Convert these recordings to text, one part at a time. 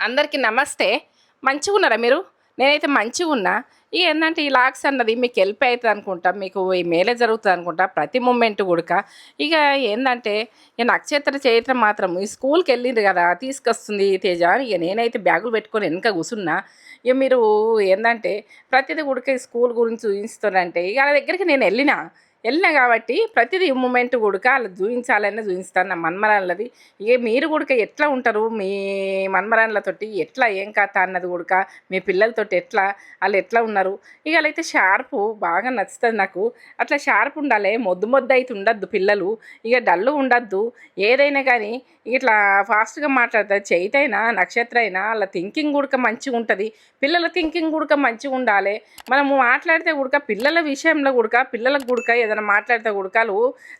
అందరికీ నమస్తే. మంచిగా ఉన్నారా మీరు? నేనైతే మంచిగా ఉన్నా. ఇక ఏంటంటే ఈ లాక్స్ అన్నది మీకు హెల్ప్ అవుతుంది అనుకుంటా. మీకు ఈ మేలే జరుగుతుంది అనుకుంటా. ప్రతి మూమెంట్ కూడా ఇక ఏంటంటే ఇక నక్షత్ర చరిత్ర మాత్రం ఈ స్కూల్కి వెళ్ళింది కదా తీసుకొస్తుంది తేజ. ఇక నేనైతే బ్యాగులు పెట్టుకొని వెనక కూర్చున్నా ఇక మీరు ఏంటంటే ప్రతిదీ కూడా ఈ స్కూల్ గురించి చూపిస్తారంటే ఇక వాళ్ళ దగ్గరికి నేను వెళ్ళినా. వెళ్ళినా కాబట్టి ప్రతిదీ మూమెంట్ కూడక వాళ్ళు చూపించాలనే చూపిస్తాను నా మన్మరాన్లది ఇక మీరు కూడా ఎట్లా ఉంటారు? మీ మన్మరాన్లతోటి ఎట్లా ఏం కథ అన్నది గుడక మీ పిల్లలతోటి ఎట్లా వాళ్ళు ఎట్లా ఉన్నారు? ఇక వాళ్ళైతే షార్పు బాగా నచ్చుతుంది నాకు. అట్లా షార్ప్ ఉండాలి మొద్దు మొద్దు అయితే ఉండద్దు పిల్లలు. ఇక డల్లు ఉండద్దు. ఏదైనా కానీ ఇట్లా ఫాస్ట్గా మాట్లాడతారు చైతైనా నక్షత్ర అయినా వాళ్ళ థింకింగ్ కూడా మంచిగా ఉంటుంది. పిల్లల థింకింగ్ కూడా మంచిగా ఉండాలి. మనము మాట్లాడితే కూడా పిల్లల విషయంలో కూడా పిల్లలకు కూడా ఏదైనా మాట్లాడితే గుడకాలు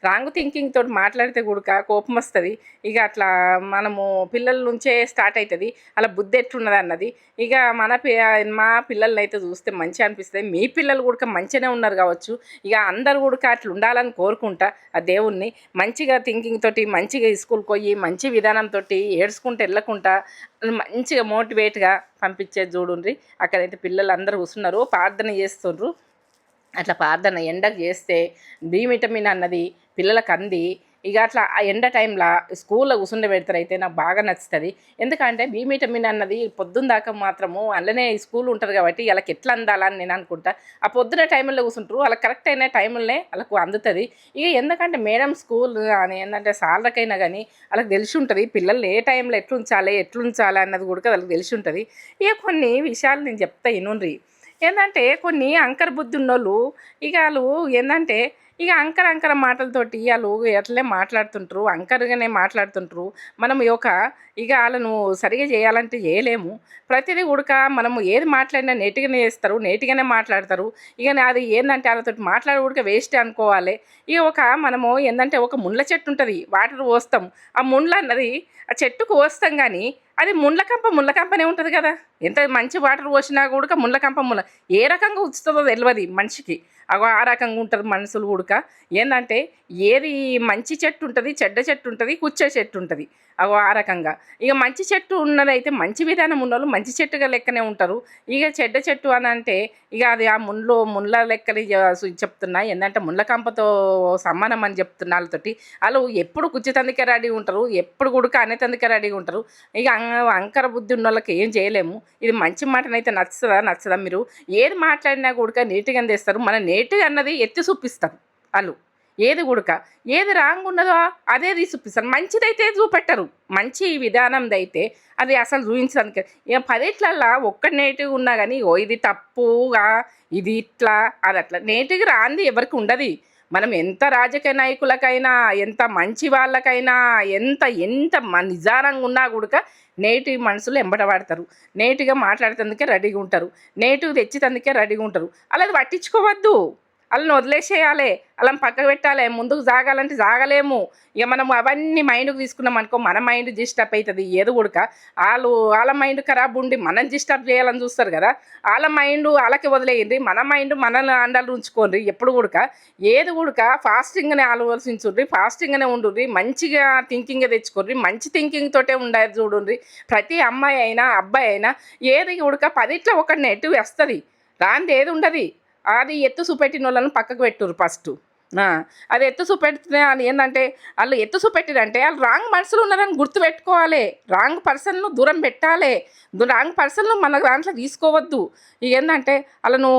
రాంగ్ థింకింగ్ తోటి మాట్లాడితే గుడక కోపం వస్తుంది. ఇక అట్లా మనము పిల్లల నుంచే స్టార్ట్ అవుతుంది అలా బుద్ధి ఎట్లున్నది అన్నది. ఇక మన మా పిల్లల్ని అయితే చూస్తే మంచిగా అనిపిస్తుంది. మీ పిల్లలు కూడా మంచిగానే ఉన్నారు కావచ్చు. ఇక అందరు కూడా అట్లా ఉండాలని కోరుకుంటా ఆ దేవుణ్ణి. మంచిగా థింకింగ్ తోటి మంచిగా స్కూల్కి పోయి మంచి విధానంతో ఏడ్చుకుంటూ వెళ్ళకుండా మంచిగా మోటివేట్గా పంపించేది చూడుండ్రి. అక్కడైతే పిల్లలు అందరూ కూర్చున్నారు ప్రార్థన చేస్తుండ్రు. అట్లా ప్రార్థన ఎండకు చేస్తే బి విటమిన్ అన్నది పిల్లలకు అంది. ఇక అట్లా ఆ ఎండ టైంలో స్కూల్లో కూర్చుండబెడతారు అయితే నాకు బాగా నచ్చుతుంది. ఎందుకంటే బి విటమిన్ అన్నది పొద్దున్న దాకా మాత్రము అందులోనే స్కూల్ ఉంటుంది కాబట్టి వాళ్ళకి ఎట్లా అందాలని నేను అనుకుంటా. ఆ పొద్దున టైంలో కూర్చుంటారు వాళ్ళకి కరెక్ట్ అయిన టైంలోనే వాళ్ళకు అందుతుంది. ఇక ఎందుకంటే మేడం స్కూల్ అని ఏంటంటే సార్లకైనా కానీ వాళ్ళకి తెలిసి ఉంటుంది పిల్లలు ఏ టైంలో ఎట్లుంచాలి ఎట్లుంచాలి అన్నది కూడా వాళ్ళకి తెలిసి ఉంటుంది. ఇక కొన్ని విషయాలు నేను చెప్తా ఇనుండ్రి ఏంటంటే కొన్ని అంకర బుద్ధి ఉన్నోళ్ళు ఇక వాళ్ళు ఏంటంటే ఇక అంకర అంకర మాటలతోటి వాళ్ళు ఎట్లే మాట్లాడుతుంటారు అంకరగానే మాట్లాడుతుంటారు మనం ఒక ఇక వాళ్ళను సరిగా చేయాలంటే చేయలేము. ప్రతిదీ ఉడక మనము ఏది మాట్లాడినా నేటిగానే చేస్తారు నేటిగానే మాట్లాడతారు. ఇక అది ఏంటంటే వాళ్ళతో మాట్లాడే ఉడక వేస్ట్ అనుకోవాలి. ఇక ఒక మనము ఏంటంటే ఒక ముండ్ల చెట్టు ఉంటుంది వాటర్ పోస్తాం. ఆ ముండ్ల అన్నది ఆ చెట్టుకు పోస్తాం కానీ అది ముండ్లకంప ముళ్ళకంపనే ఉంటుంది కదా. ఎంత మంచి వాటర్ పోసినా కూడా ముళ్ళకంప ముళ్ళ ఏ రకంగా ఉంచుతుందో తెలియదు మనిషికి. ఆ రకంగా ఉంటారు మనుషులు ఉడక. ఏంటంటే ఏది మంచి చెట్టు ఉంటుంది చెడ్డ చెట్టు ఉంటుంది కుచ్చే చెట్టు ఉంటుంది. ఆ రకంగా. ఇక మంచి చెట్టు ఉన్నదైతే మంచి విధానం ఉన్నోళ్ళు మంచి చెట్టుగా లెక్కనే ఉంటారు. ఇక చెడ్డ చెట్టు అని అంటే ఇక అది ఆ ముళ్ళు ముళ్ళ లెక్కని చెప్తున్నాయి చెప్తున్నా. ఏంటంటే ముళ్ళ కంపతో సమానం అని చెప్తున్నా వాళ్ళతోటి. వాళ్ళు ఎప్పుడు కుచ్చి తందుకే రెడీ ఉంటారు ఎప్పుడు గుడుక అనే తందుకే రెడీ ఉంటారు. ఇక అంకర బుద్ధి ఉన్న వాళ్ళకి ఏం చేయలేము. ఇది మంచి మాటనైతే నచ్చదా? నచ్చదా మీరు? ఏది మాట్లాడినా కూడా నీట్గా తెస్తారు మన నేటి అన్నది ఎత్తి చూపిస్తారు వాళ్ళు. ఏది గుడక ఏది రాంగ్ ఉన్నదో అదే తీసి చూపిస్తారు మంచిదైతే చూపెట్టరు. మంచి విధానంది అయితే అది అసలు చూపించడానికి ఇక పదిట్లల్లా ఒక్క నేటివ్ ఉన్నా కానీ ఓ ఇది తప్పుగా ఇది ఇట్లా అది అట్లా నేటిగా రాంది ఎవరికి ఉండదు. మనం ఎంత రాజకీయ నాయకులకైనా ఎంత మంచి వాళ్ళకైనా ఎంత ఎంత నిజానంగా ఉన్నా కూడా నేటి మనుషులు ఎంబడబడతారు నేటిగా మాట్లాడేందుకే రెడీగా ఉంటారు నేటివ్ తెచ్చేటందుకే రెడీగా ఉంటారు అలా అది పట్టించుకోవద్దు. వాళ్ళని వదిలేసేయాలి అలా పక్కకు పెట్టాలి ముందుకు జాగాలంటే జాగలేము ఇక మనం అవన్నీ మైండ్కి తీసుకున్నాం అనుకో మన మైండ్ డిస్టర్బ్ అవుతుంది ఏది కూడక వాళ్ళు వాళ్ళ మైండ్ ఖరాబ్ ఉండి మనం డిస్టర్బ్ చేయాలని చూస్తారు కదా. వాళ్ళ మైండ్ వాళ్ళకి వదిలేయండి. మన మైండ్ మనల్ని అండలు ఉంచుకోండి. ఎప్పుడు కూడక ఏది కూడక ఫాస్టింగ్నే ఆలోచించుండ్రి ఫాస్టింగ్నే ఉండుర్రి మంచిగా థింకింగ్ తెచ్చుకోర్రి మంచి థింకింగ్ తోటే ఉండాలి చూడండి ప్రతి అమ్మాయి అయినా అబ్బాయి అయినా ఏది కూడక పదిట్లో ఒక నెట్ వస్తుంది. రాంది ఏది ఉండదు? అది ఎత్తు చూపెట్టిన వాళ్ళని పక్కకు పెట్టుర్రు ఫస్ట్ అది ఎత్తు చూపెడితే ఏంటంటే వాళ్ళు ఎత్తు పెట్టిరంటే వాళ్ళు రాంగ్ మనుషులు ఉన్నారని గుర్తుపెట్టుకోవాలి. రాంగ్ పర్సన్ను దూరం పెట్టాలి. రాంగ్ పర్సన్ను మన దాంట్లో తీసుకోవద్దు. ఇక ఏంటంటే వాళ్ళను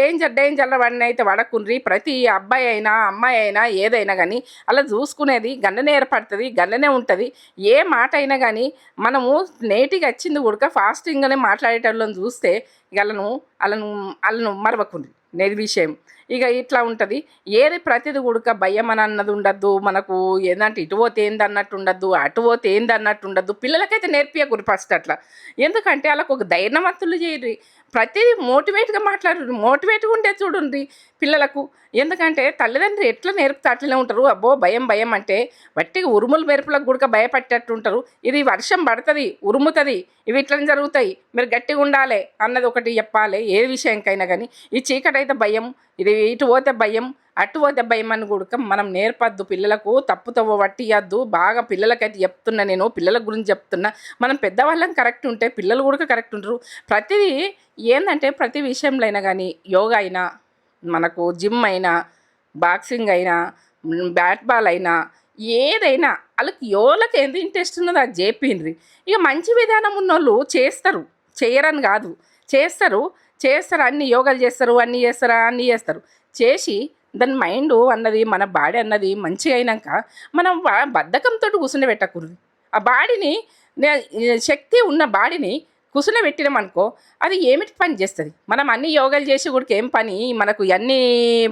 డేంజర్ డేంజర్ వాడిని అయితే పడకుండ్రి ప్రతి అబ్బాయి అయినా అమ్మాయి అయినా ఏదైనా కానీ అలా చూసుకునేది గండనే ఏర్పడుతుంది గండనే ఉంటుంది. ఏ మాట అయినా కానీ మనము నేటిగా వచ్చింది కూడా ఫాస్టింగ్గానే మాట్లాడేటోళ్ళని చూస్తే ఇక వాళ్ళను వాళ్ళను వాళ్ళను మరవకుండ్రి. నేది విషయం. ఇక ఇట్లా ఉంటుంది. ఏది ప్రతిది కూడా భయం అని అన్నది ఉండద్దు. మనకు ఏంటంటే ఇటు పోతే ఏంది అన్నట్టు ఉండద్దు అటు పోతే ఏంది అన్నట్టు ఉండద్దు. పిల్లలకైతే నేర్పియకూరు ఫస్ట్ అట్లా. ఎందుకంటే వాళ్ళకు ఒక ధైర్యవంతులు చేయరు. ప్రతిదీ మోటివేట్గా మాట్లాడు మోటివేట్గా ఉండే చూడండి పిల్లలకు. ఎందుకంటే తల్లిదండ్రులు ఎట్లా నేర్పుతా అట్లనే ఉంటారు. అబ్బో భయం భయం అంటే వట్టిగా ఉరుములు మెరుపులకు కూడా భయపట్టేట్టు ఉంటారు ఇది వర్షం పడుతుంది ఉరుముతుంది ఇవి ఇట్లనే జరుగుతాయి. మీరు గట్టిగా ఉండాలి అన్నది ఒకటి చెప్పాలి. ఏ విషయంకైనా కానీ. ఈ చీకటి అయితే భయం ఇది ఇటు పోతే భయం అటు దెబ్బ ఏమని కూడా మనం నేర్పద్దు పిల్లలకు తప్పుతో పట్టియద్దు బాగా పిల్లలకైతే చెప్తున్నా నేను పిల్లల గురించి చెప్తున్నా. మనం పెద్దవాళ్ళం కరెక్ట్ ఉంటే పిల్లలు కూడా కరెక్ట్ ఉంటారు ప్రతిదీ ఏంటంటే ప్రతి విషయంలో అయినా కానీ యోగా అయినా మనకు జిమ్ అయినా బాక్సింగ్ అయినా బ్యాట్ బాల్ అయినా ఏదైనా వాళ్ళకి యోలకి ఎంత ఇంట్రెస్ట్ ఉన్నదో అది చేపిండ్రి ఇక మంచి విధానం ఉన్నోళ్ళు చేస్తారు. చేయరని కాదు. చేస్తారు. చేస్తారు. అన్ని యోగాలు చేస్తారు. అన్నీ చేస్తారు? అన్నీ చేస్తారు. చేసి దాని మైండ్ అన్నది మన బాడీ అన్నది మంచిగా అయినాక మనం బద్ధకంతో కూర్చుని పెట్టకూడదు. ఆ బాడీని శక్తి ఉన్న బాడీని కుసున అనుకో అది ఏమిటి పని చేస్తుంది? మనం అన్ని యోగాలు చేసి కూడా ఏం పని? మనకు అన్ని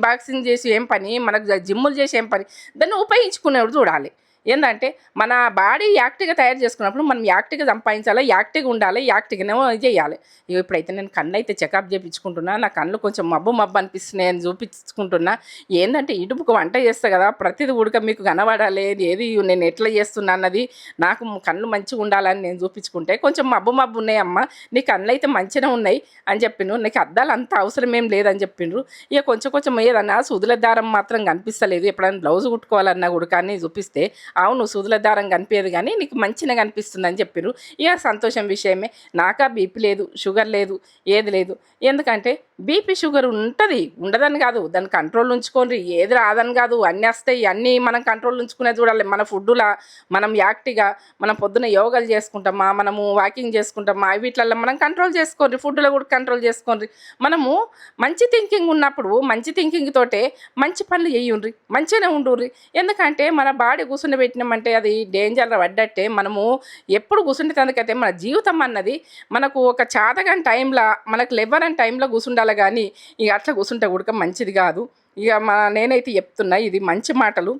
బాక్సింగ్ చేసి ఏం పని? మనకు జిమ్ములు చేసి ఏం పని? దాన్ని ఉపయోగించుకునేవాడు చూడాలి. ఏంటంటే మన బాడీ యాక్టివ్గా తయారు చేసుకున్నప్పుడు మనం యాక్టివ్గా సంపాదించాలి యాక్టివ్గా ఉండాలి యాక్టివ్గానే చేయాలి. ఇగో ఇప్పుడైతే నేను కళ్ళు అయితే చెకప్ చేయించుకుంటున్నా నా కళ్ళు కొంచెం మబ్బు మబ్బు అనిపిస్తున్నాయి అని చూపించుకుంటున్నా. ఏంటంటే ఇటుపుకు వంట చేస్తా కదా ప్రతిది ఉడక మీకు కనబడాలి ఏది నేను ఎట్లా చేస్తున్నా అన్నది నాకు కళ్ళు మంచిగా ఉండాలని నేను చూపించుకుంటే కొంచెం మబ్బు మబ్బు ఉన్నాయమ్మ నీ కళ్ళు అయితే మంచిగా ఉన్నాయి అని చెప్పిండ్రు నీకు అద్దాలు అంత అవసరం ఏం లేదని చెప్పిండ్రు ఇక కొంచెం కొంచెం ఏదన్నా సుదుల దారం మాత్రం కనిపిస్తలేదు. ఎప్పుడైనా బ్లౌజ్ కుట్టుకోవాలన్నా కూడా కానీ చూపిస్తే అవును సూదుల దారం కనిపించదు కానీ నీకు మంచిగా కనిపిస్తుంది అని చెప్పారు ఇక సంతోషం విషయమే. నాకా బీపీ లేదు షుగర్ లేదు ఏది లేదు. ఎందుకంటే బీపీ షుగర్ ఉంటుంది. ఉండదని కాదు. దాన్ని కంట్రోల్ ఉంచుకోండి. ఏది రాదని కాదు. అన్నీ వస్తాయి. అన్నీ మనం కంట్రోల్ ఉంచుకునే చూడాలి. మన ఫుడ్లా మనం యాక్టివ్గా మనం పొద్దున యోగాలు చేసుకుంటామా మనము వాకింగ్ చేసుకుంటామా వీటిలలో మనం కంట్రోల్ చేసుకోండి. ఫుడ్లో కూడా కంట్రోల్ చేసుకోండి. మనము మంచి థింకింగ్ ఉన్నప్పుడు మంచి థింకింగ్ తోటే మంచి పనులు చేయుండ్రి. మంచిగానే ఉండుర్రి. ఎందుకంటే మన బాడీ కూర్చుని పెట్టినామంటే అది డేంజర్లో పడ్డట్టే మనము ఎప్పుడు కూర్చుంటే మన జీవితం అన్నది మనకు ఒక చాతగని టైంలో మనకు లెవ్వరని టైంలో కూర్చుండాలి కానీ ఇక అట్లా కూర్చుంటే ఉడక మంచిది కాదు. ఇక మా నేనైతే చెప్తున్నా ఇది మంచి మాటలు.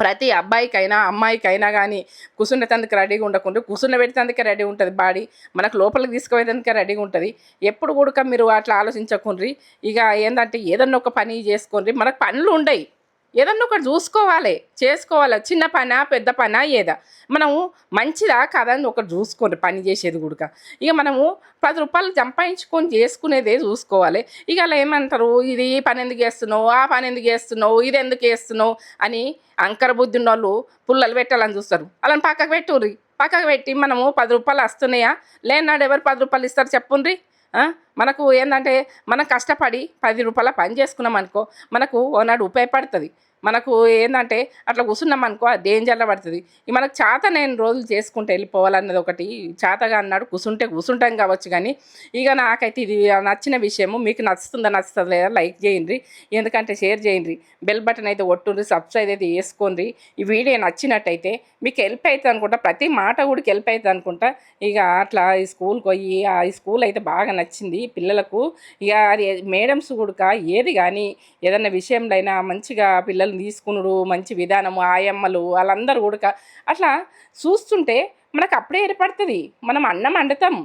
ప్రతి అబ్బాయికైనా అమ్మాయికైనా కానీ కూర్చునేందుకు రెడీగా ఉండకుండా కూర్చుని పెట్టేందుకే రెడీ ఉంటుంది బాడీ. మనకు లోపలికి తీసుకుపోయేందుకే రెడీగా ఉంటుంది. ఎప్పుడు కూడా మీరు అట్లా ఆలోచించకుండ్రి. ఇక ఏంటంటే ఏదన్నా ఒక పని చేసుకోండి మనకు పనులు ఉండయి. ఏదన్నా ఒకటి చూసుకోవాలి. చేసుకోవాలి? చిన్న పనా పెద్ద పనా ఏదా? మనము మంచిదా కాదని అని ఒకటి చూసుకోండి. పని చేసేది కూడా ఇక మనము పది రూపాయలు సంపాదించుకొని చేసుకునేదే చూసుకోవాలి. ఇక అలా ఏమంటారు? ఇది ఈ పని ఎందుకు చేస్తున్నావు? ఆ పని ఎందుకు చేస్తున్నావు? ఇది ఎందుకు చేస్తున్నావు? అని అంకర బుద్ధి ఉన్న వాళ్ళు పుల్లలు పెట్టాలని చూస్తారు. అలా పక్కకు పెట్టుర్రి. పక్కకు పెట్టి మనము పది రూపాయలు వస్తున్నాయా? లేనాడు ఎవరు పది రూపాయలు ఇస్తారు చెప్పుండ్రి? మనకు ఏంటంటే మనం కష్టపడి పది రూపాయల పని చేసుకున్నాం అనుకో మనకు ఓనాడు ఉపయోగపడుతుంది. మనకు ఏంటంటే అట్లా కూర్చున్నాం అనుకో అది డేంజర్లో పడుతుంది. ఇక మనకు చేత నేను రోజులు చేసుకుంటే వెళ్ళిపోవాలన్నది ఒకటి. చేతగా అన్నాడు కూర్చుంటే కూర్చుంటాం కావచ్చు కానీ ఇక నాకైతే ఇది నచ్చిన విషయము. మీకు నచ్చుతుందా నచ్చుతుందా లేదా లైక్ చేయండి. ఎందుకంటే షేర్ చేయండి. బెల్ బటన్ అయితే కొట్టుండ్రి సబ్స్క్రైబ్ అయితే చేసుకోండి. ఈ వీడియో నచ్చినట్టయితే మీకు హెల్ప్ అవుతుంది అనుకుంటా. ప్రతి మాట కూడా హెల్ప్ అవుతుంది అనుకుంటా. ఇక అట్లా ఈ స్కూల్కి పోయి ఆ ఈ స్కూల్ అయితే బాగా నచ్చింది పిల్లలకు. ఇక అది మేడమ్స్ కూడా ఏది కానీ ఏదైనా విషయంలో అయినా మంచిగా పిల్లల్ని తీసుకునుడు మంచి విధానము ఆయమ్మలు వాళ్ళందరూ కూడా అట్లా చూస్తుంటే మనకు అప్పుడే ఏర్పడుతుంది. మనం అన్నం వండుతాం.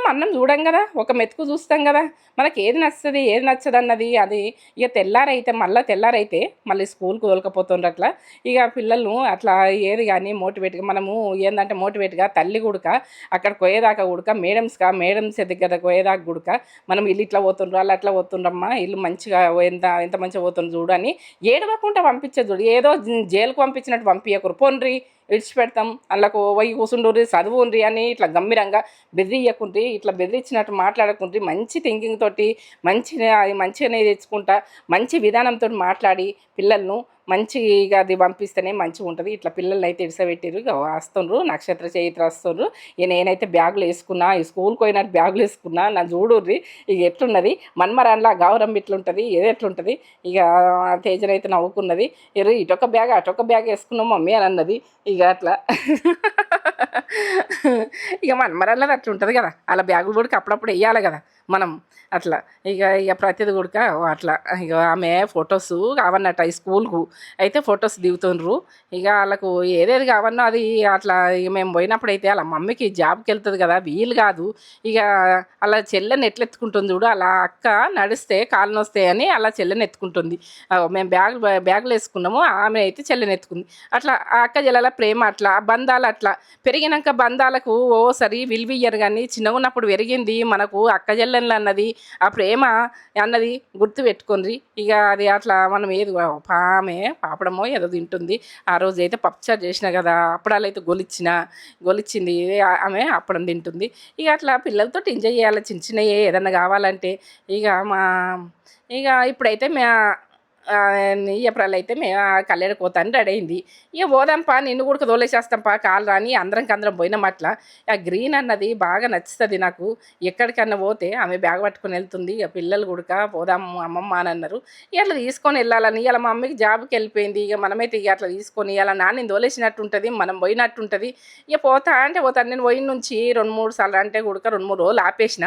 మొత్తం అన్నం చూడం కదా ఒక మెతుకు చూస్తాం కదా మనకి ఏది నచ్చుతుంది ఏది నచ్చదు అన్నది అది ఇక తెల్లారైతే మళ్ళీ తెల్లారైతే మళ్ళీ స్కూల్కి వదలకపోతుండ్రు అట్లా ఇక పిల్లలను అట్లా ఏది కానీ మోటివేట్గా మనము ఏంటంటే మోటివేట్గా తల్లి గుడక అక్కడ కొయ్యేదాకా గుడక మేడమ్స్గా మేడమ్స్ దగ్గర కోయేదాకా గుడక మనం ఇల్లు ఇట్లా పోతుండ్రు అలా అట్లా పోతుండ్రమ్మా ఇల్లు మంచిగా ఎంత ఎంత మంచిగా పోతుండ్రు చూడు అని ఏడవకుండా పంపించదు చూడు. ఏదో జైలుకు పంపించినట్టు పంపించకూరు పోన్రి విడిచిపెడతాం. అందులోకి పోయి కూర్చుండ్రి చదువుండ్రి అని ఇట్లా గంభీరంగా బెదిరియకుండ్రి ఇట్లా బెదిరించినట్టు మాట్లాడకుండ్రి మంచి థింకింగ్ తోటి మంచి అది మంచిగానే తెచ్చుకుంటా మంచి విధానంతో మాట్లాడి పిల్లలను మంచిగా అది పంపిస్తేనే మంచిగా ఉంటుంది ఇట్లా పిల్లల్ని అయితే ఇడిసబెట్టిరు వస్తుండ్రు నక్షత్ర చైత్ర వస్తుండ్రు. ఇక నేనైతే బ్యాగులు వేసుకున్నా ఈ స్కూల్కి పోయినట్టు బ్యాగులు వేసుకున్నా నా చూడుర్రి. ఇక ఎట్లున్నది? మన్మరాన్లా గౌరం ఇట్లుంటుంది ఏది ఎట్లుంటుంది? ఇక తేజనైతే నవ్వుకున్నది. ఎరు ఇటొక బ్యాగ్ అటొక బ్యాగ్ వేసుకున్నాం మమ్మీ అని అన్నది. ఇక అట్లా. ఇక మన్మరాన్లో అట్లా ఉంటుంది కదా. అలా బ్యాగులు కూడా అప్పుడప్పుడు వేయాలి కదా. మనం అట్లా. ఇక ఇక ప్రతిది కొడుక అట్లా. ఇక ఆమె ఫొటోస్ కావన్నట్టు ఈ స్కూల్కు అయితే ఫొటోస్ దిగుతుండ్రు. ఇక వాళ్ళకు ఏదేది కావన్నో అది అట్లా ఇక మేము పోయినప్పుడు అయితే వాళ్ళ మమ్మీకి జాబ్కి వెళ్తుంది కదా. వీలు కాదు. ఇక అలా చెల్లెని ఎట్లా ఎత్తుకుంటుంది చూడు. అలా అక్క నడిస్తే కాళ్ళు నొస్తాయని అలా చెల్లెని ఎత్తుకుంటుంది. మేము బ్యాగులు బ్యాగులు వేసుకున్నాము. ఆమె అయితే చెల్లెని ఎత్తుకుంది. అట్లా ఆ అక్క చెల్లెల ప్రేమ అట్లా బంధాలు అట్లా పెరిగినాక బంధాలకు ఓ సరి విలువియ్యరు కానీ చిన్నగా ఉన్నప్పుడు పెరిగింది మనకు అక్కజల్లెన్లు అన్నది ఆ ప్రేమ అన్నది గుర్తు పెట్టుకుంది ఇక అది అట్లా మనం ఏది పామే పాపడమో ఏదో తింటుంది. ఆ రోజు అయితే పప్పుచారు చేసిన కదా అప్పుడాలు అయితే గొలిచిన గొలిచింది ఆమె అప్పడం తింటుంది. ఇక అట్లా పిల్లలతో ఎంజాయ్ చేయాలి చిన్న చిన్నవి ఏదన్నా కావాలంటే ఇక మా ఇక ఇప్పుడైతే మా ఏప్రిల్ అయితే మేము కళ్యాణ పోతాను రెడీ అయింది. ఇక పోదాంపా నిన్ను కూడా తోలేసేస్తాంపా కాలు రాని అందరం అందరం పోయినాం అట్లా ఆ గ్రీన్ అన్నది బాగా నచ్చుతుంది నాకు. ఎక్కడికన్నా పోతే ఆమె బ్యాగ్ పట్టుకొని వెళ్తుంది. ఇక పిల్లలు కూడా పోదాం అమ్మమ్మ అని అన్నారు. ఇక అట్లా తీసుకొని వెళ్ళాలని ఇలా మా అమ్మకి జాబ్కి వెళ్ళిపోయింది. ఇక మనమైతే ఇక అట్లా తీసుకొని ఇలా నాన్న తోలేసినట్టు ఉంటుంది మనం పోయినట్టు ఉంటుంది ఇక పోతా అంటే పోతాను నేను పోయిన నుంచి రెండు మూడు సార్లు అంటే కూడా రెండు మూడు రోజులు ఆపేసిన.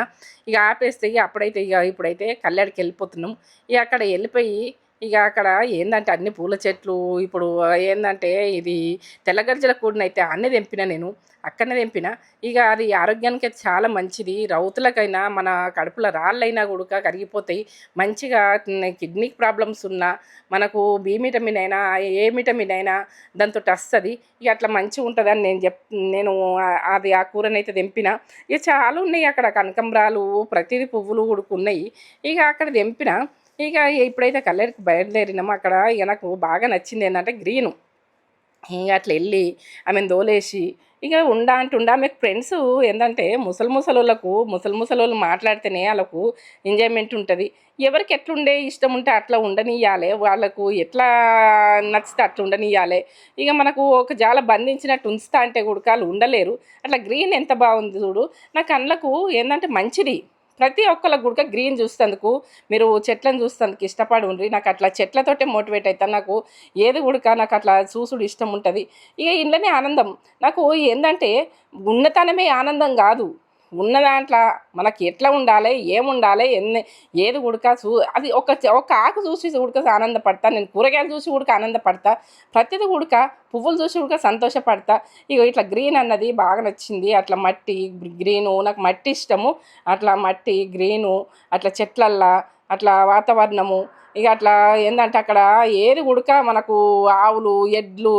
ఇక ఆపేస్తే ఇక అప్పుడైతే ఇక ఇప్పుడైతే కళ్యాణ్కి వెళ్ళిపోతున్నాం. ఇక అక్కడ వెళ్ళిపోయి ఇక అక్కడ ఏందంటే అన్ని పూల చెట్లు ఇప్పుడు ఏందంటే ఇది తెల్లగర్జల కూడినైతే అన్నీ తెంపిన నేను అక్కడనే తెంపిన. ఇక అది ఆరోగ్యానికి అయితే చాలా మంచిది. రౌతులకైనా మన కడుపులో రాళ్ళైనా కూడా కరిగిపోతాయి. మంచిగా కిడ్నీకి ప్రాబ్లమ్స్ ఉన్నా మనకు బి విటమిన్ అయినా ఏ విటమిన్ అయినా దాంతో వస్తుంది ఇక అట్లా మంచిగా ఉంటుందని నేను చెప్ నేను అది ఆ కూరనైతే తెంపిన. ఇక చాలా ఉన్నాయి అక్కడ కనకంబరాలు ప్రతిదీ పువ్వులు కూడా ఉన్నాయి ఇక అక్కడ తెంపిన. ఇక ఇప్పుడైతే కల్లెరికి బయలుదేరినాము. అక్కడ ఇక నాకు బాగా నచ్చింది ఏంటంటే గ్రీను. ఇక అట్లా వెళ్ళి ఆమెను దోలేసి ఇక ఉండా అంటే ఉండా మీకు ఫ్రెండ్స్ ఏంటంటే ముసలి ముసలోళ్ళకు ముసలి ముసలోళ్ళు మాట్లాడితేనే వాళ్ళకు ఎంజాయ్మెంట్ ఉంటుంది. ఎవరికి ఎట్లుండే ఇష్టం ఉంటే అట్లా ఉండనియాలి. వాళ్ళకు ఎట్లా నచ్చితే అట్లా ఉండనియాలి. ఇక మనకు ఒక జాల బంధించినట్టు ఉంచుతా అంటే కూడా వాళ్ళు ఉండలేరు. అట్లా గ్రీన్ ఎంత బాగుంది చూడు. నా కళ్ళకు ఏంటంటే మంచిది. ప్రతి ఒక్కళ్ళకు కూడా గ్రీన్ చూసేందుకు మీరు చెట్లను చూసేందుకు ఇష్టపడి ఉండ్రి. నాకు అట్లా చెట్లతోటే మోటివేట్ అవుతాను నాకు ఏది కూడా నాకు అట్లా చూసుడు ఇష్టం ఉంటుంది. ఇక ఇంట్లోనే ఆనందం. నాకు ఏంటంటే ఉన్నతనమే ఆనందం కాదు. ఉన్న దాంట్లో మనకి ఎట్లా ఉండాలి ఏముండాలి ఎన్ని ఏది ఉడక చూ అది ఒక ఒక ఆకు చూసి ఉడక ఆనందపడతా నేను కూరగాయలు చూసి ఉడక ఆనందపడతా ప్రతిదీ ఉడక పువ్వులు చూసి ఉడక సంతోషపడతా. ఇక ఇట్లా గ్రీన్ అన్నది బాగా నచ్చింది అట్లా మట్టి గ్రీను నాకు మట్టి ఇష్టము అట్లా మట్టి గ్రీను అట్లా చెట్లల్లా అట్లా వాతావరణము ఇక అట్లా ఏంటంటే అక్కడ ఏది ఉడక మనకు ఆవులు ఎడ్లు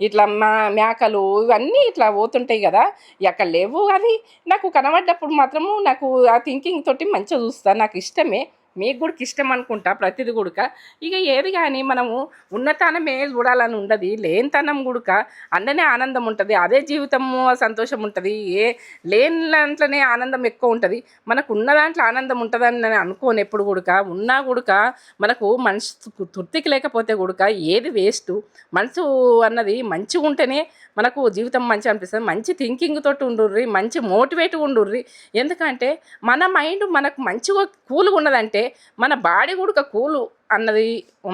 ఇట్లా మా మేకలు ఇవన్నీ ఇట్లా పోతుంటాయి కదా. ఎక్కడ అక్కడ లేవు అది. నాకు కనబడ్డప్పుడు మాత్రము నాకు ఆ థింకింగ్ తోటి మంచిగా చూస్తాను నాకు ఇష్టమే. మీకు కూడా ఇష్టం అనుకుంటా ప్రతిది గుడక ఇక ఏది కానీ మనము ఉన్నతనమే చూడాలని ఉండదు లేనితనం గుడక అందనే ఆనందం ఉంటుంది అదే జీవితము సంతోషం ఉంటుంది. ఏ లేని దాంట్లోనే ఆనందం ఎక్కువ ఉంటుంది. మనకు ఉన్న దాంట్లో ఆనందం ఉంటుందని నేను అనుకోను ఎప్పుడు గుడక ఉన్నా గుడక మనకు మనసు తృప్తికి లేకపోతే గుడక ఏది వేస్ట్. మనసు అన్నది మంచిగా ఉంటేనే మనకు జీవితం మంచి అనిపిస్తుంది. మంచి థింకింగ్ తోటి ఉండుర్రి మంచి మోటివేట్ ఉండుర్రి. ఎందుకంటే మన మైండ్ మనకు మంచిగా కూల్గా ఉన్నదంటే మన బాడీ కూడా కూలు అన్నది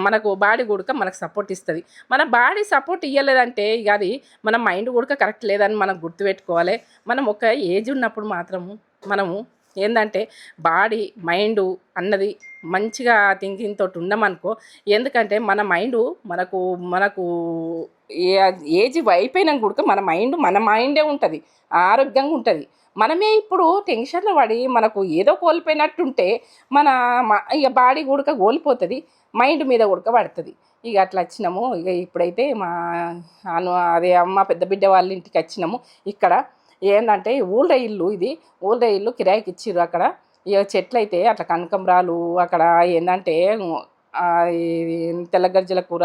మనకు బాడీ గుడక మనకు సపోర్ట్ ఇస్తుంది. మన బాడీ సపోర్ట్ ఇవ్వలేదంటే ఇక అది మన మైండ్ కూడా కరెక్ట్ లేదని మనం గుర్తుపెట్టుకోవాలి. మనం ఒక ఏజ్ ఉన్నప్పుడు మాత్రము మనము ఏంటంటే బాడీ మైండ్ అన్నది మంచిగా థింకింగ్ తోటి ఉన్నామనుకో ఎందుకంటే మన మైండ్ మనకు మనకు ఏ ఏజ్ అయిపోయినా కూడా మన మైండ్ మన మైండే ఉంటుంది ఆరోగ్యంగా ఉంటుంది. మనమే ఇప్పుడు టెన్షన్లో పడి మనకు ఏదో కోల్పోయినట్టుంటే మన ఇక బాడీ కూడక కోల్పోతుంది మైండ్ మీద ఉడక పడుతుంది. ఇక అట్లా వచ్చినాము. ఇక ఇప్పుడైతే మా అదే అమ్మ పెద్ద బిడ్డ వాళ్ళ ఇంటికి వచ్చినాము. ఇక్కడ ఏంటంటే ఊళ్ళ ఇల్లు ఇది ఊళ్ళ ఇల్లు కిరాయికి ఇచ్చిర్రు అక్కడ. ఇక చెట్లు అయితే అట్లా కనకంబరాలు అక్కడ ఏంటంటే తెల్లగజ్జల కూర.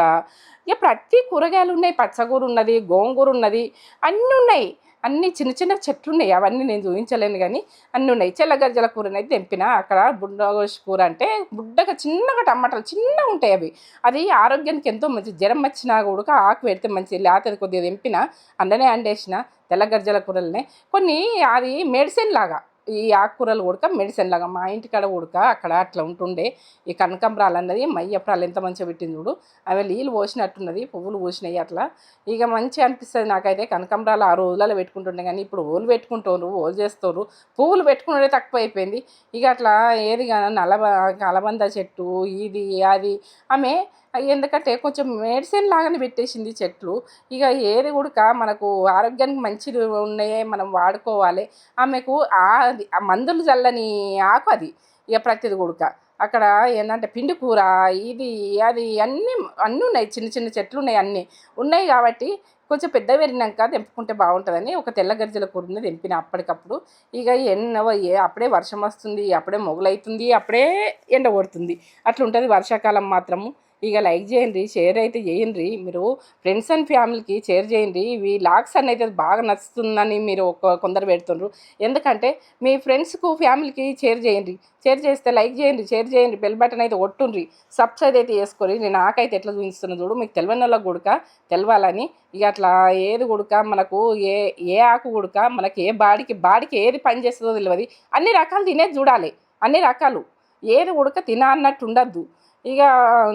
ఇక ప్రతి కూరగాయలు ఉన్నాయి. పచ్చగూర ఉన్నది గోంగూర ఉన్నది అన్నీ ఉన్నాయి. అన్ని చిన్న చిన్న చెట్లు ఉన్నాయి. అవన్నీ నేను చూపించలేను కానీ అన్నీ ఉన్నాయి. చెల్లగజ్జల అయితే తెంపిన. అక్కడ బుడ్డగోష్ కూర అంటే బుడ్డగా చిన్నగా టమాటాలు చిన్నగా ఉంటాయి అవి. అది ఆరోగ్యానికి ఎంతో మంచి జ్వరం వచ్చినా కూడా ఆకు పెడితే మంచి లేకపోతే కొద్దిగా తెంపిన అండనే అండేసిన. తెల్లగర్జల కూరలనే. కొన్ని అది మెడిసిన్ లాగా ఈ ఆకుకూరలు ఉడక మెడిసిన్ లాగా మా ఇంటికాడ ఉడక అక్కడ అట్లా ఉంటుండే. ఈ కనకంబరాలు అన్నది మయ్యప్రాలు ఎంత మంచిగా పెట్టింది చూడు. అవి నీళ్ళు పోసినట్టున్నది పువ్వులు పోసినాయి అట్లా. ఇక మంచిగా అనిపిస్తుంది నాకైతే కనకంబరాలు ఆ రోజులలో పెట్టుకుంటుండే కానీ ఇప్పుడు ఓలు పెట్టుకుంటారు ఓలు చేస్తారు పువ్వులు పెట్టుకునేదే తక్కువ అయిపోయింది. ఇక అట్లా ఏది కానీ నలబ కలబంద చెట్టు ఇది అది. ఆమె ఎందుకంటే కొంచెం మెడిసిన్ లాగానే పెట్టేసింది చెట్లు. ఇక ఏది కూడా మనకు ఆరోగ్యానికి మంచిది ఉన్నాయే మనం వాడుకోవాలి. ఆమెకు ఆ అది- ఆ మందులు చల్లని ఆకు అది ఇక ప్రతిది కూడక అక్కడ ఏంటంటే పిండి కూర ఇది అది అన్నీ అన్నీ ఉన్నాయి. చిన్న చిన్న చెట్లు ఉన్నాయి అన్నీ. ఉన్నాయి కాబట్టి కొంచెం పెద్ద పెరిగినాక తెంపుకుంటే బాగుంటుందని ఒక తెల్ల గరిజల కూర ఉంది తెంపిన అప్పటికప్పుడు. ఇక ఎన్నో ఏ అప్పుడే వర్షం వస్తుంది అప్పుడే మొగలవుతుంది అప్పుడే ఎండ కొడుతుంది. అట్లా ఉంటుంది వర్షాకాలం మాత్రము. ఇక లైక్ చేయండి షేర్ అయితే చేయండి. మీరు ఫ్రెండ్స్ అండ్ ఫ్యామిలీకి షేర్ చేయండి. ఇవి లాక్స్ అని అయితే బాగా నచ్చుతుందని మీరు ఒక కొందరు పెడుతుండ్రు. ఎందుకంటే మీ ఫ్రెండ్స్కు ఫ్యామిలీకి షేర్ చేయండి. షేర్ చేస్తే లైక్ చేయండి షేర్ చేయండి. బెల్ బటన్ అయితే ఒట్టుండ్రి సబ్స్క్రైబ్ అయితే చేసుకొని నేను నాకైతే ఎట్లా చూపిస్తున్నా చూడు మీకు తెలియని వాళ్ళకి గుడక తెలవాలని. ఇక అట్లా ఏది గుడక మనకు ఏ ఏ ఆకు గుడక మనకి ఏ బాడికి బాడికి ఏది పని చేస్తుందో తెలియదు అన్ని రకాలు తినేది చూడాలి. అన్ని రకాలు. ఏది ఉడక తినా అన్నట్టు ఉండద్దు. ఇక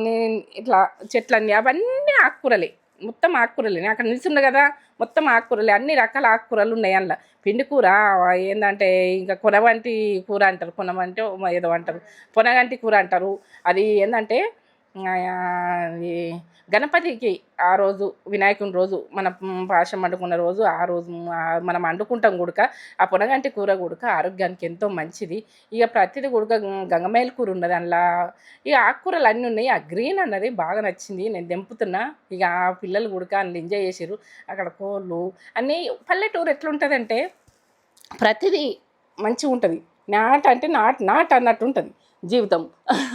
నేను ఇట్లా చెట్లన్నీ అవన్నీ ఆకుకూరలే. మొత్తం ఆకుకూరలే. అక్కడ నిల్చుండే కదా మొత్తం ఆకుకూరలే. అన్ని రకాల ఆకుకూరలు ఉన్నాయి అందులో. పిండి కూర ఏంటంటే ఇంకా కొనవంటి కూర అంటారు. కొనవంటి ఏదో అంటారు. పొనగంటి కూర అంటారు. అది ఏంటంటే గణపతికి ఆ రోజు వినాయకుని రోజు మన పాశం వండుకున్న రోజు ఆ రోజు మనం వండుకుంటాం గుడక ఆ పొనగంటి కూర గుడక ఆరోగ్యానికి ఎంతో మంచిది. ఇక ప్రతిది గుడక గంగమేల కూర ఉన్నది అందులో. ఇక ఆకుకూరలు అన్నీ ఉన్నాయి. ఆ గ్రీన్ అన్నది బాగా నచ్చింది. నేను తెంపుతున్నా. ఇక ఆ పిల్లలు గుడక అందులో ఎంజాయ్ చేసారు అక్కడ కోళ్ళు అన్నీ పల్లెటూరు ఎట్లుంటుందంటే ప్రతిదీ మంచిగా ఉంటుంది నాట అంటే నాట్ నాట్ అన్నట్టు ఉంటుంది. జీవితం.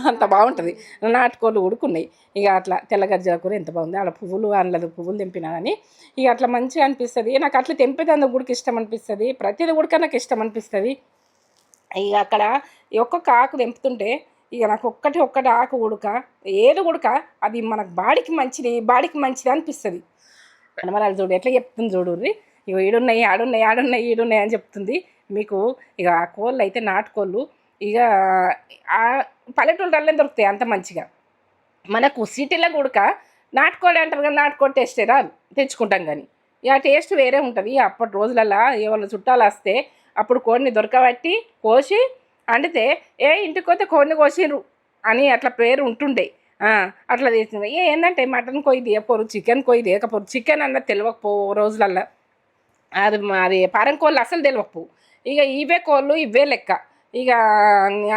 అంత బాగుంటుంది. నాటుకోళ్ళు ఉడుకున్నాయి. ఇక అట్లా తెల్లగజ్జల కూర ఎంత బాగుంది. అలా పువ్వులు అనలేదు పువ్వులు తెంపినా కానీ ఇక అట్లా మంచిగా అనిపిస్తుంది. నాకు అట్లా తెంపేదానికి గుడికి ఇష్టం అనిపిస్తుంది. ప్రతిది ఉడక నాకు ఇష్టం అనిపిస్తుంది. ఇక అక్కడ ఒక్కొక్క ఆకు తెంపుతుంటే ఇక నాకు ఒక్కటి ఒక్కటి ఆకు ఉడక ఏది ఉడక అది మనకు బాడీకి మంచిది బాడీకి మంచిది అనిపిస్తుంది. అనమరాలు చూడు ఎట్లా చెప్తుంది చూడుర్రి ఇక ఈడున్నాయి ఆడున్నాయి ఆడున్నాయి ఈడున్నాయి అని చెప్తుంది. మీకు ఇక ఆ కోళ్ళు అయితే నాటుకోళ్ళు ఇక ఆ పల్లెటూళ్ళల్లో దొరుకుతాయి అంత మంచిగా. మనకు సిటీలో కూడక నాటుకోడి అంటారు కానీ నాటుకోడి టేస్ట్ రాదు తెచ్చుకుంటాం కానీ ఇక ఆ టేస్ట్ వేరే ఉంటుంది. అప్పటి రోజులలో ఏమైనా చుట్టాలు వస్తే అప్పుడు కోడిని దొరకబట్టి కోసి వండితే ఏ ఇంటికి పోతే కోడిని కోసిరు అని అట్లా పేరు ఉంటుండే. అట్లా చేసింది. ఏ ఏంటంటే మటన్ కొయ్యి తీయపోరు చికెన్ కొయ్యి తీయకపోరు చికెన్ అన్న తెలియకపో రోజులల్లో. అది అది పారం కోళ్ళు అసలు తెలియకపోవు ఇక ఇవే కోళ్ళు ఇవే లెక్క. ఇక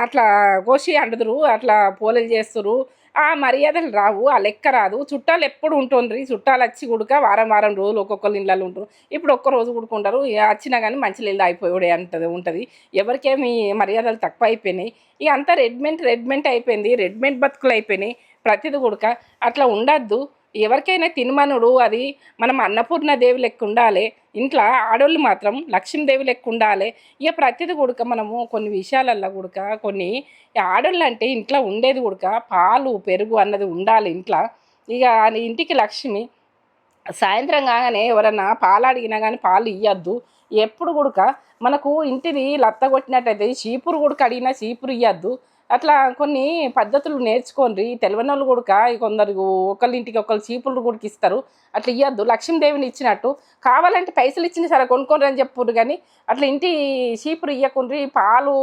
అట్లా కోసి అండుదురు అట్లా పోలేలు చేస్తురు. ఆ మర్యాదలు రావు ఆ లెక్క రాదు. చుట్టాలు ఎప్పుడు ఉంటుండ్రి? చుట్టాలు వచ్చి కుడక వారం వారం రోజులు ఒక్కొక్కరు ఇళ్ళలో ఉంటారు. ఇప్పుడు ఒక్క రోజు కుడుకుంటారు. ఇక వచ్చినా కానీ మంచి నీళ్ళు అయిపోయి అంటది ఉంటుంది. ఎవరికేమి మర్యాదలు తక్కువ అయిపోయినాయి. ఇక అంతా రెడ్మెంట్ రెడ్మెంట్ అయిపోయింది. రెడ్మెంట్ బతుకులు అయిపోయినాయి. ప్రతిది గుడక అట్లా ఉండద్దు. ఎవరికైనా తినమనుడు అది మనం అన్నపూర్ణ దేవి లెక్క ఉండాలి ఇంట్లో ఆడోళ్ళు మాత్రం లక్ష్మీదేవి లెక్క ఉండాలి ఇక ప్రతిది కూడక మనము కొన్ని విషయాలల్లో కూడక కొన్ని ఆడవాళ్ళు అంటే ఇంట్లో ఉండేది కూడక పాలు పెరుగు అన్నది ఉండాలి ఇంట్లో. ఇక ఇంటికి లక్ష్మి సాయంత్రం కాగానే ఎవరన్నా పాలు అడిగినా కానీ పాలు ఇవ్వద్దు ఎప్పుడు కూడక మనకు ఇంటిది లత్త కొట్టినట్టయితే చీపురు కూడా అడిగినా చీపురు ఇవ్వద్దు అట్లా కొన్ని పద్ధతులు నేర్చుకోండి తెలివనోళ్ళు వాళ్ళు కూడా కొందరు ఒకళ్ళింటికి ఒకళ్ళు చీపులు కూడా ఇస్తారు అట్లా ఇవ్వద్దు లక్ష్మీదేవిని ఇచ్చినట్టు. కావాలంటే పైసలు ఇచ్చిన సరే కొనుక్కోండి అని చెప్పుర్రు కానీ అట్లా ఇంటి చీపురు ఇవ్వకుండ్రి పాలు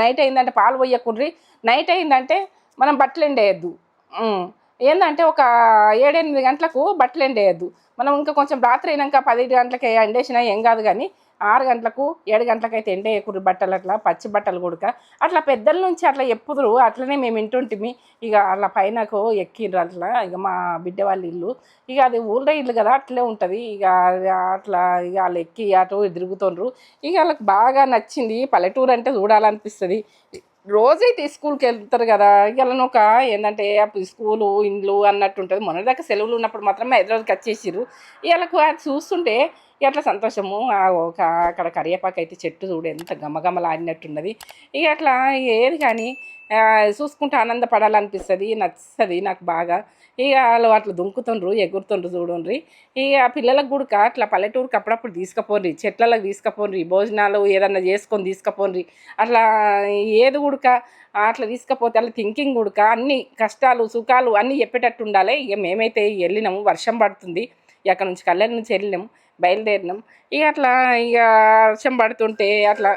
నైట్ అయిందంటే పాలు పోయకుండ్రి నైట్ అయిందంటే మనం బట్టలు ఎండేయద్దు. ఏంటంటే ఏందంటే ఒక ఏడెనిమిది గంటలకు బట్టలు ఎండేయద్దు. మనం ఇంకా కొంచెం రాత్రి అయినాక పదిహేడు గంటలకి ఎండేసినా ఏం కాదు కానీ ఆరు గంటలకు ఏడు గంటలకైతే ఎక్కురు బట్టలు అట్లా పచ్చి బట్టలు కూడక. అట్లా పెద్దల నుంచి అట్లా ఎప్పుదురు అట్లనే మేము వింటుంటిమి. ఇక అట్లా పైనకు ఎక్కిండ్రు అట్లా ఇక మా బిడ్డ వాళ్ళ ఇల్లు. ఇక అది ఊళ్ళో ఇల్లు కదా అట్లే ఉంటుంది. ఇక అట్లా ఇక వాళ్ళు ఎక్కి అటు తిరుగుతుండ్రు. ఇక వాళ్ళకి బాగా నచ్చింది పల్లెటూరు అంటే చూడాలనిపిస్తుంది. రోజైతే స్కూల్కి వెళ్తారు కదా ఇక ఒక ఏంటంటే అప్పుడు స్కూలు ఇండ్లు అన్నట్టు ఉంటుంది. మొన్నటిదాకా సెలవులు ఉన్నప్పుడు మాత్రమే హైదరాబాద్కి వచ్చేసారు వీళ్ళకు అది చూస్తుంటే అట్లా సంతోషము. ఆ ఒక అక్కడ కరివేపాకు అయితే చెట్టు చూడు ఎంత గమగమలాడినట్టున్నది ఇక అట్లా ఏది కానీ చూసుకుంటే ఆనందపడాలనిపిస్తుంది నచ్చుతుంది నాకు బాగా. ఇక వాళ్ళు అట్లా దుంకుతుండ్రు ఎగురుతుండ్రు చూడండి ఇక పిల్లలకు కూడా అట్లా పల్లెటూరుకి అప్పుడప్పుడు తీసుకుపోండి చెట్లకు తీసుకుపోండి భోజనాలు ఏదన్నా చేసుకొని తీసుకుపోండి అట్లా ఏది ఉడక అట్లా తీసుకపోతే అట్లా థింకింగ్ ఉడక అన్ని కష్టాలు సుఖాలు అన్నీ చెప్పేటట్టు ఉండాలి. ఇక మేమైతే వెళ్ళినాము వర్షం పడుతుంది. ఇక్కడ అక్కడ నుంచి కళ్ళ నుంచి వెళ్ళినాము. బయలుదేరినాం. ఇక అట్లా ఇక వర్షం పడుతుంటే అట్లా